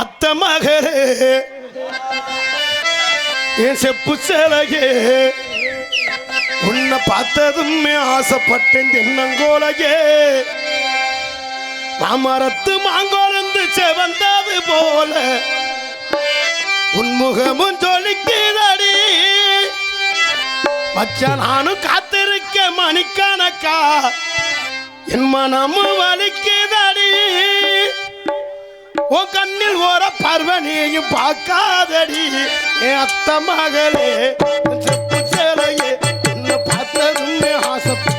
அத்த மகரே என் செப்பு சேலகே உன்னை பார்த்ததுமே ஆசைப்பட்டேன் தென்னங்கோலகே மாமரத்து மாங்கோலந்து செவந்தது போல. உன் முகமும் ஜொலிக்குதடி. நானும் காத்திருக்க மணிக்கணக்கா. என் மனமும் வலிக்கிற உன் கண்ணில் ஓர பர்வனியையும் பார்க்காதடி. என் அத்த மகளே என் செப்பு சேலையே உன்னை பார்த்ததும் ஆசைப்போலையே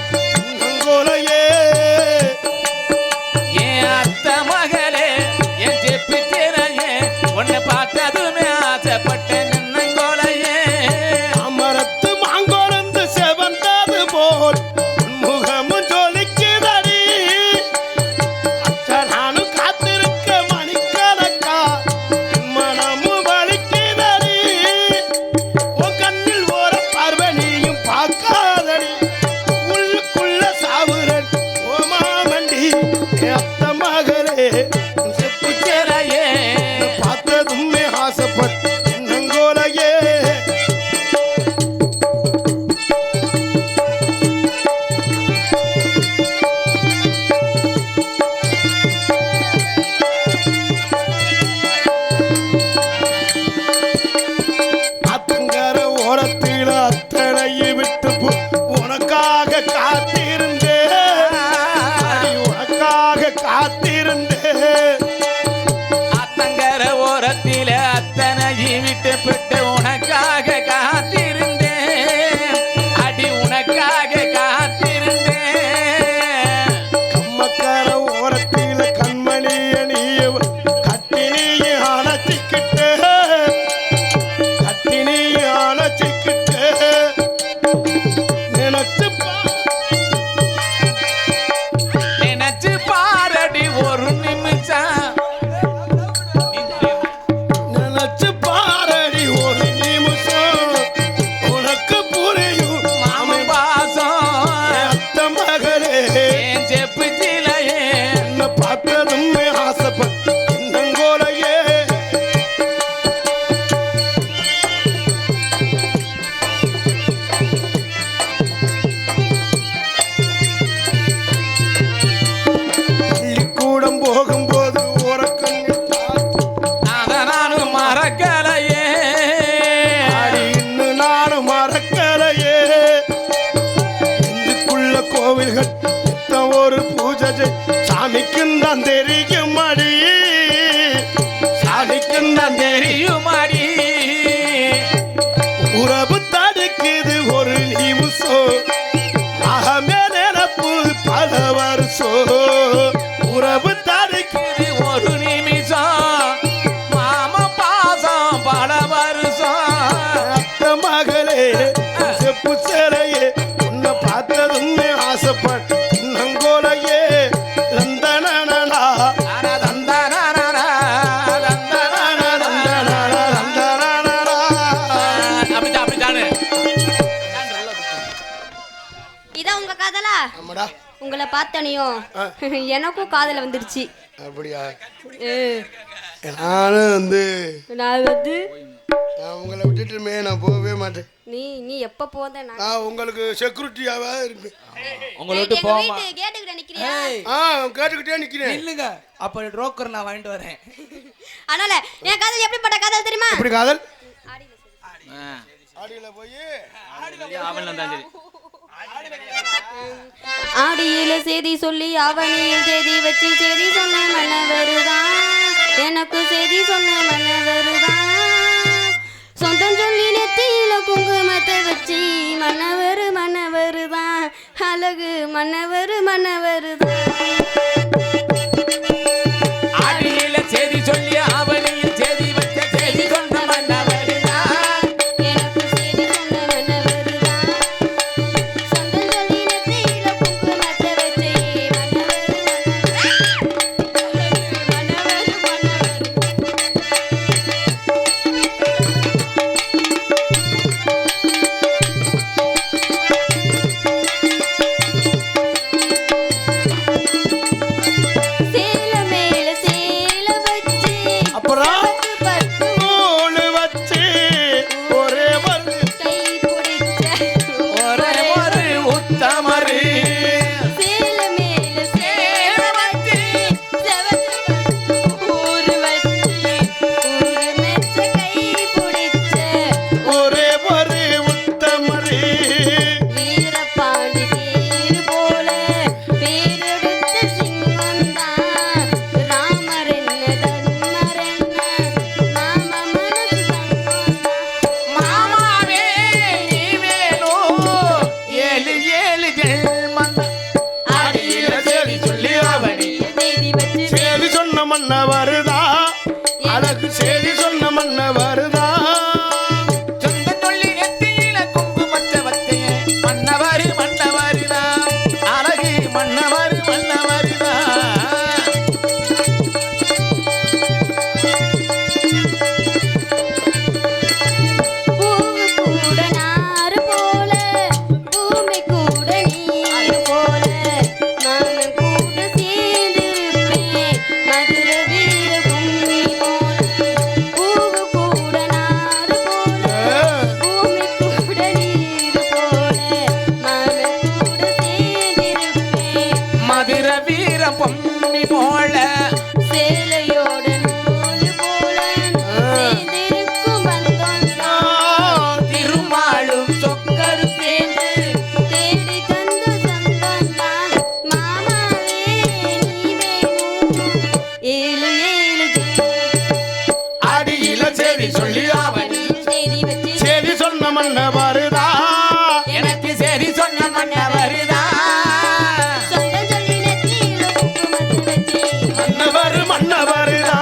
ஆமாடா. உங்களை பார்த்தனையும் எனக்கும் காதல வந்துருச்சு. அப்படியா? நானும் வந்து நான் வந்து நான் உங்களை விட்டுட்டுமே நான் போகவே மாட்டேன். நீ நீ எப்ப போத நான் உங்களுக்கு செக்யூரிட்டியாவே இருப்பேன். உங்களை விட்டு போமா கேட்டுக்கிட்ட நிக்கிறியா? ஏய். ஆ கேட்டுக்கிட்டே நிக்கிறேன். இல்லைங்க அப்ப ரோக்கர் நான் வாங்கிட்டு வரேன். அதனால என் காதல் எப்படிப்பட்ட காதல் தெரியுமா? எப்படி காதல்? ஆடியில போய் அவன் தான் சரி. ஆடியில செய்தி சொல்லி அவனியில் செய்தி வச்சு செய்தி சொன்ன மன்னவருதான். எனக்கு செய்தி சொன்ன மன்னவருதான். சொந்தம் சொல்லி நெத்தியில குங்குமத்தை வச்சு மன்னவர் மன்னவருதான். அழகு மன்னவர் மன்னவருதான். மன்ன வருதா? அழகு செய்தி சொன்ன வருதா எனக்கு சரி சொன்ன குங்குமத்தை வச்சு. மன்னவர் மன்னவருதா?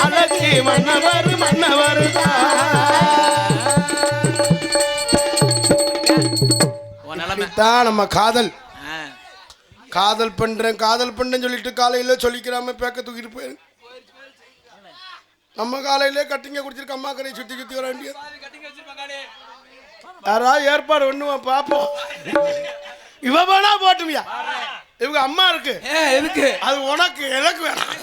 அழகு மன்னவர் மன்னவருதா? தான் நம்ம காதல். காதல் பண்றேன் காதல் பண்றேன்னு சொல்லிட்டு காலையில சொல்லிக்கிறாம பேக்க தூக்கிட்டு போயிரு. நம்ம காலையிலே கட்டிங்க குடிச்சிருக்க அம்மா கடையை சுத்தி சுத்தி வர வேண்டியது. யாரா ஏற்பாடு பண்ணுவோம் பாப்போம். இவ வேணா போட்டுமியா? இவங்க அம்மா இருக்கு. எதுக்கு? அது உனக்கு எனக்கு வேணாம்.